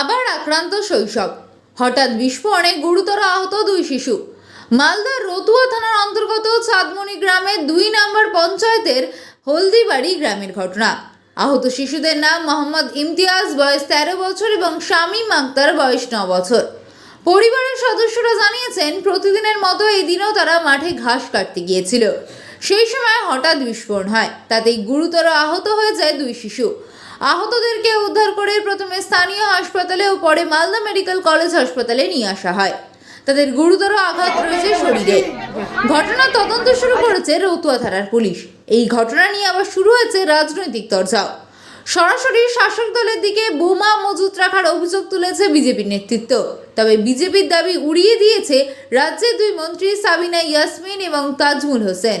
আবার আক্রান্ত শৈশব। হঠাৎ বিস্ফোরণে গুরুতর আহত দুই শিশু। মালদার রতুয়া থানার অন্তর্গত চাঁদমণি গ্রামের দুই নম্বর পঞ্চায়েতের হলদিবাড়ি গ্রামের ঘটনা। আহত শিশুদের নাম মোহাম্মদ ইমতিয়াজ, বয়স তেরো বছর এবং শামীম আক্তার বয়স ন বছর। পরিবারের সদস্যরা জানিয়েছেন, প্রতিদিনের মতো এই দিনও তারা মাঠে ঘাস কাটতে গিয়েছিল। সেই সময় হঠাৎ বিস্ফোরণ হয়, তাতেই গুরুতর আহত হয়ে যায় দুই শিশু। আহতদেরকে উদ্ধার করে প্রথমে স্থানীয় হাসপাতালে ও পরে মালদা মেডিকেল কলেজ হাসপাতালে নিয়ে আসা হয়। তাদের গুরুতর আঘাত রয়েছে শরীরে। ঘটনার তদন্ত শুরু করেছে রতুয়া থানার পুলিশ। এই ঘটনা নিয়ে আবার শুরু হয়েছে রাজনৈতিক চর্চাও সরাসরি শাসক দলের দিকে বোমা মজুত রাখার অভিযোগ তুলেছে বিজেপির নেতৃত্ব। তবে বিজেপির দাবি উড়িয়ে দিয়েছে রাজ্যের দুই মন্ত্রী সাবিনা ইয়াসমিন এবং Tajmul Hossain.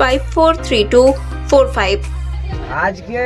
five four three two four five আজকে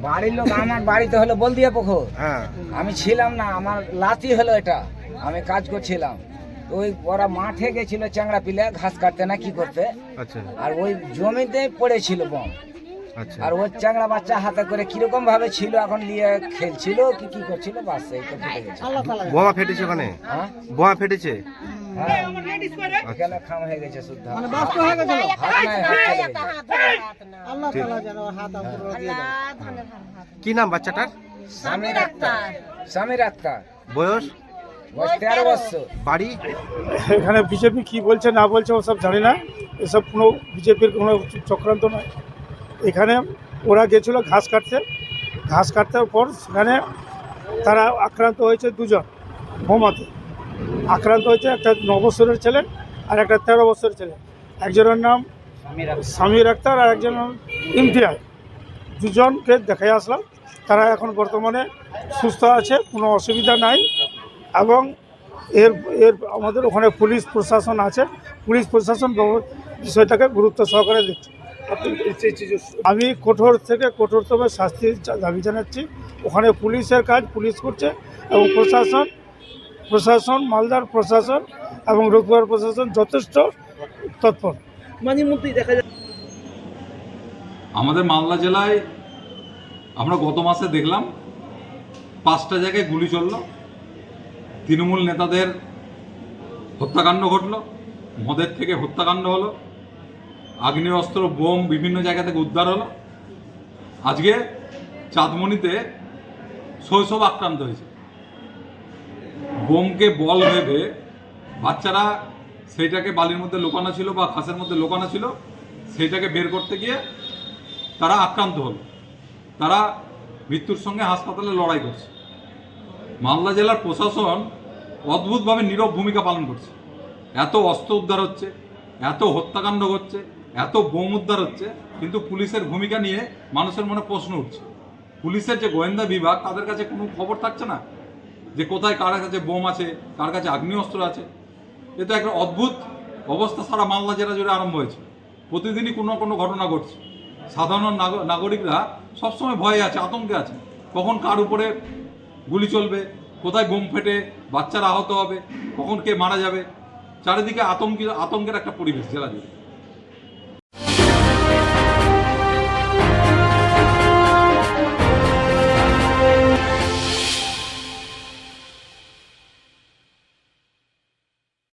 বাড়ির লোক আমার বাড়িতে হলো বলদিয়া পুকুর হ্যাঁ। আমি ছিলাম না আমার লাতি হলো এটা। আমি কাজ করছিলাম। ওই ওরা মাঠে গেছিল চ্যাংড়া পিলে ঘাস কাটতে না কি করতে। আচ্ছা। আর ওই জমিতে পড়েছিল বম আচ্ছা। আর ওই চ্যাংড়া বাচ্চা হাতে করে কীরকম ভাবে ছিল এখন নিয়ে খেলছিল কি কি করছিল বাস এই তো ফেটে গেছে। বোমা ফেটেছে ওখানে? হ্যাঁ? বোমা ফেটেছে? এখানে খাম হয়ে গেছে শুদ্ধ। মানে বাস্ত হয়ে হাত চলে কি নাম বাচ্চাটার? স্বামীর আক্তার। স্বামীর আক্তার। বয়স? বয়স তেরো বছর। বাড়ি? এখানে বিজেপি কি বলছে না বলছে ওসব জানি না। এসব কোনো বিজেপির কোনো চক্রান্ত নয়। এখানে ওরা গেছিল ঘাস কাটতে। ঘাস কাটতে পর সেখানে তারা আক্রান্ত হয়েছে দুজন বোমাতে আক্রান্ত হয়েছে একটা ন বছরের ছেলে আর একটা তেরো বছরের ছেলে। একজনের নাম সামির আক্তার। আর একজনের নাম ইমতিয়াজ। দুজনকে দেখে আসলাম। তারা এখন বর্তমানে সুস্থ আছে কোনো অসুবিধা নাই এবং এর এর আমাদের ওখানে পুলিশ প্রশাসন আছে। পুলিশ প্রশাসন বিষয়টাকে গুরুত্ব সহকারে দেখছে। আমি কঠোর থেকে কঠোরতম শাস্তি দাবি জানাচ্ছি। ওখানে পুলিশের কাজ পুলিশ করছে এবং প্রশাসন প্রশাসন মালদার প্রশাসন এবং রঘুয়ার প্রশাসন যথেষ্ট তৎপর। আমাদের মালদা জেলায় আমরা গত মাসে দেখলাম পাঁচটা জায়গায় গুলি চলল। তৃণমূল নেতাদের হত্যাকাণ্ড ঘটল মদের থেকে হত্যাকাণ্ড হলো আগ্নেয়াস্ত্র বোম বিভিন্ন জায়গা থেকে উদ্ধার হলো। আজকে চাঁদমণিতে শৈশব আক্রান্ত হয়েছে। বোমকে বল ভেবে বাচ্চারা সেইটাকে বালির মধ্যে লোকানো ছিল বা ঘাসের মধ্যে লোকানো ছিল, সেইটাকে বের করতে গিয়ে তারা আক্রান্ত হল। তারা মৃত্যুর সঙ্গে হাসপাতালে লড়াই করছে। মালদা জেলার প্রশাসন অদ্ভুতভাবে নীরব ভূমিকা পালন করছে। এত অস্ত্র উদ্ধার হচ্ছে, এত হত্যাকাণ্ড হচ্ছে এত বোম উদ্ধার হচ্ছে, কিন্তু পুলিশের ভূমিকা নিয়ে মানুষের মনে প্রশ্ন উঠছে। পুলিশের যে গোয়েন্দা বিভাগ, তাদের কাছে কোনো খবর থাকছে না? যে কোথায় কার কাছে বোম আছে, কার কাছে আগ্নেয়াস্ত্র আছে। এ তো একটা অদ্ভুত অবস্থা সারা মালদা জেলা জুড়ে আরম্ভ হয়েছে। প্রতিদিনই কোনো না কোনো ঘটনা ঘটছে। সাধারণ নাগ- নাগরিকরা সবসময় ভয়ে আছে, আতঙ্কে আছে। কখন কার উপরে গুলি চলবে, কোথায় বোম ফেটে, বাচ্চারা আহত হবে, কখন কে মারা যাবে। চারিদিকে আতঙ্কি আতঙ্কের একটা পরিবেশ জেলা জুড়ে।